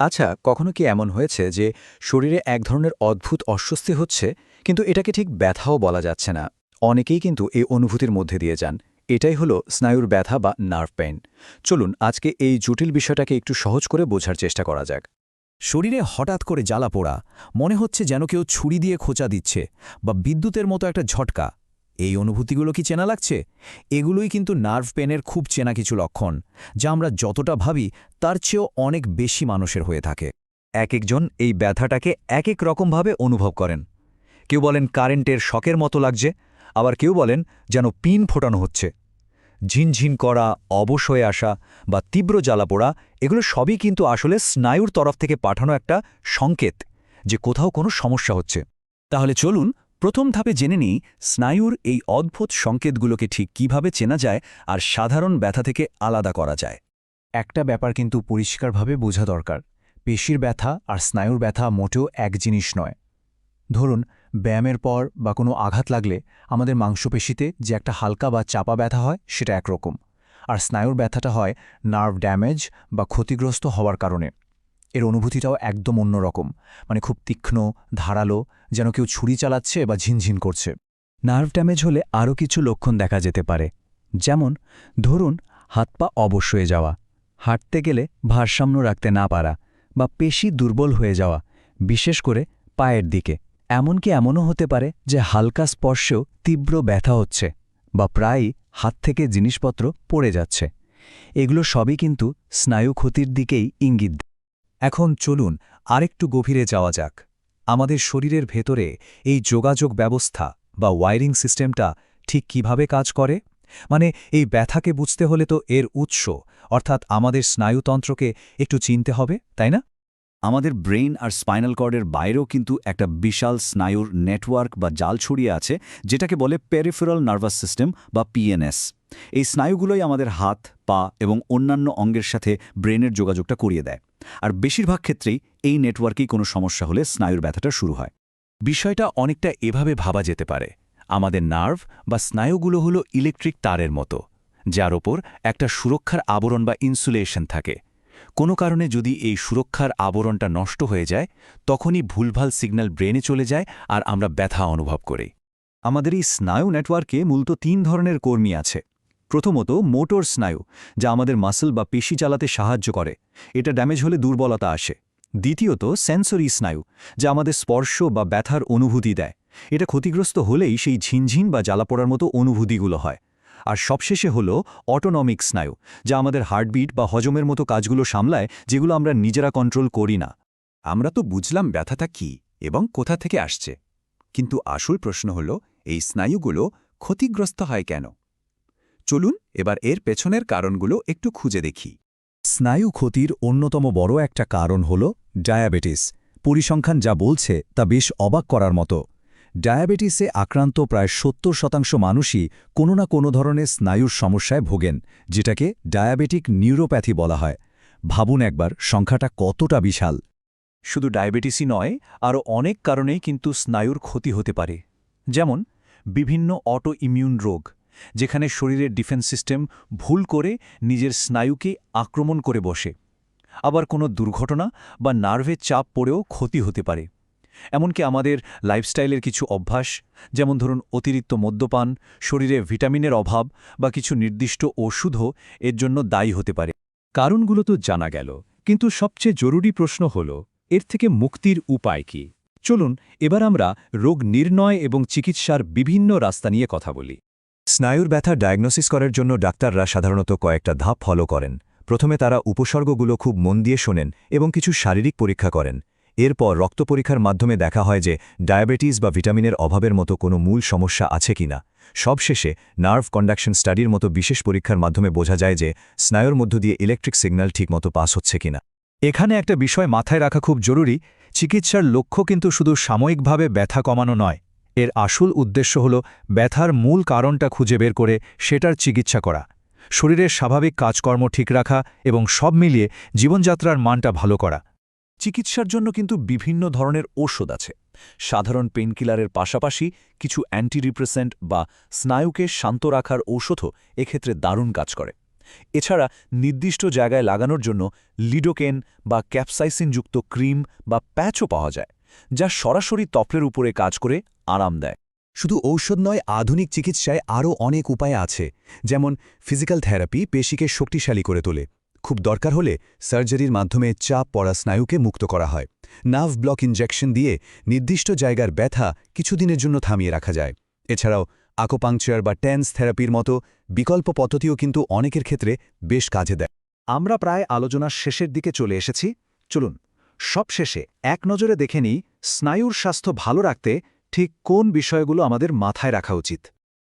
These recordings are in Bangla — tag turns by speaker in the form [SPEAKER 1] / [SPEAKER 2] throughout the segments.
[SPEAKER 1] আচ্ছা কখনো কি এমন হয়েছে যে শরীরে এক ধরনের অদ্ভুত অস্বস্তি হচ্ছে, কিন্তু এটাকে ঠিক ব্যথাও বলা যাচ্ছে না? অনেকেই কিন্তু এই অনুভূতির মধ্যে দিয়ে যান। এটাই হলো স্নায়ুর ব্যথা বা নার্ভ পেইন। চলুন, আজকে এই জটিল বিষয়টাকে একটু সহজ করে বোঝার চেষ্টা করা যাক।
[SPEAKER 2] শরীরে হঠাৎ করে জ্বালা পোড়া, মনে হচ্ছে যেন কেউ ছুরি দিয়ে খোঁচা দিচ্ছে বা বিদ্যুতের মতো একটা ঝটকা। এই অনুভূতিগুলো কি চেনা লাগছে? এগুলোই কিন্তু নার্ভ পেনের খুব চেনা কিছু লক্ষণ, যা আমরা যতটা ভাবি তার চেয়েও অনেক বেশি মানুষের হয়ে থাকে।
[SPEAKER 3] এক একজন এই ব্যথাটাকে এক এক রকমভাবে অনুভব করেন। কেউ বলেন কারেন্টের শকের মতো লাগছে, আবার কেউ বলেন যেন পিন ফোটানো হচ্ছে। ঝিনঝিন করা, অবশ হয়ে আসা বা তীব্র জ্বালাপোড়া এগুলো সবই কিন্তু আসলে স্নায়ুর তরফ থেকে পাঠানো একটা সংকেত যে কোথাও কোনো সমস্যা হচ্ছে।
[SPEAKER 2] তাহলে চলুন প্রথম ধাপে জেনে নিই, স্নায়ুর এই অদ্ভুত সংকেতগুলোকে ঠিক কীভাবে চেনা যায় আর সাধারণ ব্যথা থেকে আলাদা করা যায়।
[SPEAKER 4] একটা ব্যাপার কিন্তু পরিষ্কারভাবে বোঝা দরকার, পেশির ব্যথা আর স্নায়ুর ব্যথা মোটেও এক জিনিস নয়। ধরুন, ব্যায়ামের পর বা কোনো আঘাত লাগলে আমাদের মাংসপেশিতে যে একটা হালকা বা চাপা ব্যথা হয় সেটা একরকম, আর স্নায়ুর ব্যথাটা হয় নার্ভ ড্যামেজ বা ক্ষতিগ্রস্ত হওয়ার কারণে। এর অনুভূতিটাও একদম অন্যরকম। মানে খুব তীক্ষ্ণ, ধারালো, যেন কেউ ছুরি চালাচ্ছে বা ঝিনঝিন করছে।
[SPEAKER 1] নার্ভ ড্যামেজ হলে আরও কিছু লক্ষণ দেখা যেতে পারে। যেমন, ধরুন, হাত পা অবশ হয়ে যাওয়া, হাঁটতে গেলে ভারসাম্য রাখতে না পারা বা পেশি দুর্বল হয়ে যাওয়া, বিশেষ করে পায়ের দিকে। এমনকি এমনও হতে পারে যে হালকা স্পর্শেও তীব্র ব্যথা হচ্ছে বা প্রায়ই হাত থেকে জিনিসপত্র পড়ে যাচ্ছে। এগুলো সবই কিন্তু স্নায়ু ক্ষতির দিকেই ইঙ্গিত।
[SPEAKER 3] এখন চলুন আরেকটু গভীরে যাওয়া যাক। আমাদের শরীরের ভেতরে এই যোগাযোগ ব্যবস্থা বা ওয়ারিং সিস্টেমটা ঠিক কীভাবে কাজ করে? মানে এই ব্যথাকে বুঝতে হলে তো এর উৎস, অর্থাৎ আমাদের স্নায়ুতন্ত্রকে একটু চিনতে হবে, তাই না?
[SPEAKER 2] আমাদের ব্রেইন আর স্পাইনাল কর্ডের বাইরেও কিন্তু একটা বিশাল স্নায়ুর নেটওয়ার্ক বা জাল ছড়িয়ে আছে, যেটাকে বলে পেরিফেরাল নার্ভাস সিস্টেম বা পিএনএস এই স্নায়ুগুলোই আমাদের হাত, পা এবং অন্যান্য অঙ্গের সাথে ব্রেনের যোগাযোগটা করিয়ে দেয়। আর বেশিরভাগ ক্ষেত্রেই এই নেটওয়ার্কেই কোনো সমস্যা হলে স্নায়ুর ব্যথাটা শুরু হয়।
[SPEAKER 5] বিষয়টা অনেকটা এভাবে ভাবা যেতে পারে। আমাদের নার্ভ বা স্নায়ুগুলো হলো ইলেকট্রিক তারের মতো, যার ওপর একটা সুরক্ষার আবরণ বা ইনসুলেশন থাকে। কোনো কারণে যদি এই সুরক্ষার আবরণটা নষ্ট হয়ে যায়, তখনই ভুলভাল সিগন্যাল ব্রেনে চলে যায় আর আমরা ব্যথা অনুভব করি।
[SPEAKER 3] আমাদের এই স্নায়ু নেটওয়ার্কে মূলত তিন ধরনের কর্মী আছে। প্রথমত মোটর স্নায়ু, যা আমাদের মাসল বা পেশি চালাতে সাহায্য করে। এটা ড্যামেজ হলে দুর্বলতা আসে। দ্বিতীয়ত সেন্সরি স্নায়ু, যা আমাদের স্পর্শ বা ব্যথার অনুভূতি দেয়। এটা ক্ষতিগ্রস্ত হলেই সেই ঝিনঝিন বা জ্বালাপোড়ার মতো অনুভূতিগুলো হয়। আর সবশেষে হল অটোনমিক স্নায়ু, যা আমাদের হার্টবিট বা হজমের মতো কাজগুলো সামলায় যেগুলো আমরা নিজেরা কন্ট্রোল করি না।
[SPEAKER 5] আমরা তো বুঝলাম ব্যথাটা কি এবং কোথা থেকে আসছে। কিন্তু আসল প্রশ্ন হল, এই স্নায়ুগুলো ক্ষতিগ্রস্ত হয় কেন? চলুন এবার এর পেছনের কারণগুলো একটু খুঁজে দেখি।
[SPEAKER 3] স্নায়ু ক্ষতির অন্যতম বড় একটা কারণ হল ডায়াবেটিস পরিসংখ্যান যা বলছে তা বেশ অবাক করার মতো। ডায়াবেটিসে আক্রান্ত প্রায় সত্তর শতাংশ মানুষই কোনো না কোনো ধরনের স্নায়ুর সমস্যায় ভোগেন, যেটাকে ডায়াবেটিক নিউরোপ্যাথি বলা হয়। ভাবুন একবার, সংখ্যাটা কতটা বিশাল। শুধু ডায়াবেটিসই নয়, আরও অনেক কারণেই কিন্তু স্নায়ুর ক্ষতি হতে পারে। যেমন, বিভিন্ন অটো ইমিউন রোগ, যেখানে শরীরের ডিফেন্স সিস্টেম ভুল করে নিজের স্নায়ুকে আক্রমণ করে বসে। আবার কোনো দুর্ঘটনা বা নার্ভের চাপ পড়েও ক্ষতি হতে পারে। এমনকি আমাদের লাইফস্টাইলের কিছু অভ্যাস, যেমন ধরুন অতিরিক্ত মদ্যপান, শরীরে ভিটামিনের অভাব বা কিছু নির্দিষ্ট ওষুধও এর জন্য দায়ী হতে পারে।
[SPEAKER 5] কারণগুলো তো জানা গেল, কিন্তু সবচেয়ে জরুরি প্রশ্ন হল, এর থেকে মুক্তির উপায় কি? চলুন, এবার আমরা রোগ নির্ণয় এবং চিকিৎসার বিভিন্ন রাস্তা নিয়ে কথা বলি।
[SPEAKER 3] স্নায়ুর ব্যথা ডায়াগনোসিস করার জন্য ডাক্তাররা সাধারণত কয়েকটা ধাপ ফলো করেন। প্রথমে তারা উপসর্গগুলো খুব মন দিয়ে শোনেন এবং কিছু শারীরিক পরীক্ষা করেন। এরপর রক্ত পরীক্ষার মাধ্যমে দেখা হয় যে ডায়াবেটিস বা ভিটামিনের অভাবের মতো কোনো মূল সমস্যা আছে কিনা সবশেষে নার্ভ কন্ডাকশন স্টাডির মতো বিশেষ পরীক্ষার মাধ্যমে বোঝা যায় যে স্নায়ুর মধ্য দিয়ে ইলেকট্রিক সিগন্যাল ঠিকমতো পাস হচ্ছে কিনা এখানে একটা বিষয় মাথায় রাখা খুব জরুরি, চিকিৎসার লক্ষ্য কিন্তু শুধু সাময়িকভাবে ব্যথা কমানো নয়। এর আসল উদ্দেশ্য হল ব্যথার মূল কারণটা খুঁজে বের করে সেটার চিকিৎসা করা। শরীরের স্বাভাবিক কাজকর্ম ঠিক রাখা এবং সব মিলিয়ে জীবনযাত্রার মানটা ভালো করা। চিকিৎসার জন্য কিন্তু বিভিন্ন ধরনের ঔষধ আছে। সাধারণ পেনকিলারের পাশাপাশি কিছু অ্যান্টিরিপ্রেসেন্ট বা স্নায়ুকে শান্ত রাখার ঔষধও এক্ষেত্রে দারুণ কাজ করে। এছাড়া নির্দিষ্ট জায়গায় লাগানোর জন্য লিডোকেন বা ক্যাপসাইসিনযুক্ত ক্রিম বা প্যাচও পাওয়া যায়, যা সরাসরি ত্বকের উপরে কাজ করে আরাম দেয়। শুধু ঔষধ নয়, আধুনিক চিকিৎসায় আরও অনেক উপায় আছে, যেমন ফিজিক্যাল থেরাপি পেশিকে শক্তিশালী করে তোলে। খুব দরকার হলে সার্জারির মাধ্যমে চাপ পড়া স্নায়ুকে মুক্ত করা হয়। নার্ভ ব্লক ইনজেকশন দিয়ে নির্দিষ্ট জায়গার ব্যথা কিছুদিনের জন্য থামিয়ে রাখা যায়। এছাড়াও আকোপাংচার বা ট্যান্স থেরাপির মতো বিকল্প পদ্ধতিও কিন্তু অনেকের ক্ষেত্রে বেশ কাজে দেয়। আমরা প্রায় আলোচনার শেষের দিকে চলে এসেছি। চলুন সব শেষে এক নজরে দেখে নিই স্নায়ুর স্বাস্থ্য ভালো রাখতে ঠিক কোন বিষয়গুলো আমাদের মাথায় রাখা উচিত।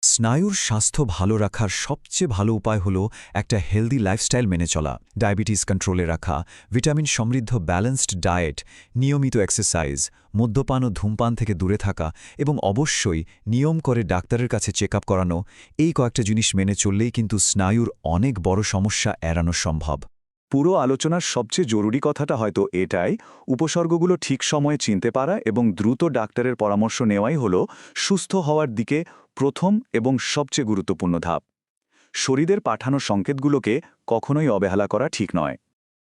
[SPEAKER 3] স্নায়ুর স্বাস্থ্য ভালো রাখার সবচেয়ে ভালো উপায় হল একটা হেলদি লাইফস্টাইল মেনে চলা ডায়াবেটিস কন্ট্রোলে রাখা ভিটামিন সমৃদ্ধ ব্যালেন্সড ডায়েট নিয়মিত এক্সারসাইজ মদ্যপান ও ধূমপান থেকে দূরে থাকা এবং অবশ্যই নিয়ম করে ডাক্তারের কাছে চেক করানো, এই কয়েকটা জিনিস মেনে চললেই কিন্তু স্নায়ুর অনেক বড় সমস্যা এড়ানো সম্ভব।
[SPEAKER 2] পুরো আলোচনার সবচেয়ে জরুরি কথাটা হয়তো এটাই, উপসর্গগুলো ঠিক সময়ে চিনতে পারা এবং দ্রুত ডাক্তারের পরামর্শ নেওয়াই হল সুস্থ হওয়ার দিকে প্রথম এবং সবচেয়ে গুরুত্বপূর্ণ ধাপ। শরীরের পাঠানো সংকেতগুলোকে কখনোই অবহেলা করা ঠিক নয়।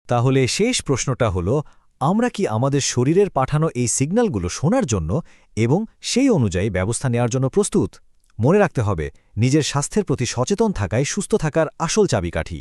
[SPEAKER 3] তাহলে শেষ প্রশ্নটা হলো, আমরা কি আমাদের শরীরের পাঠানো এই সিগন্যালগুলো শোনার জন্য এবং সেই অনুযায়ী ব্যবস্থা নেওয়ার জন্য প্রস্তুত? মনে রাখতে হবে, নিজের স্বাস্থ্যের প্রতি সচেতন থাকায় সুস্থ থাকার আসল চাবিকাঠি।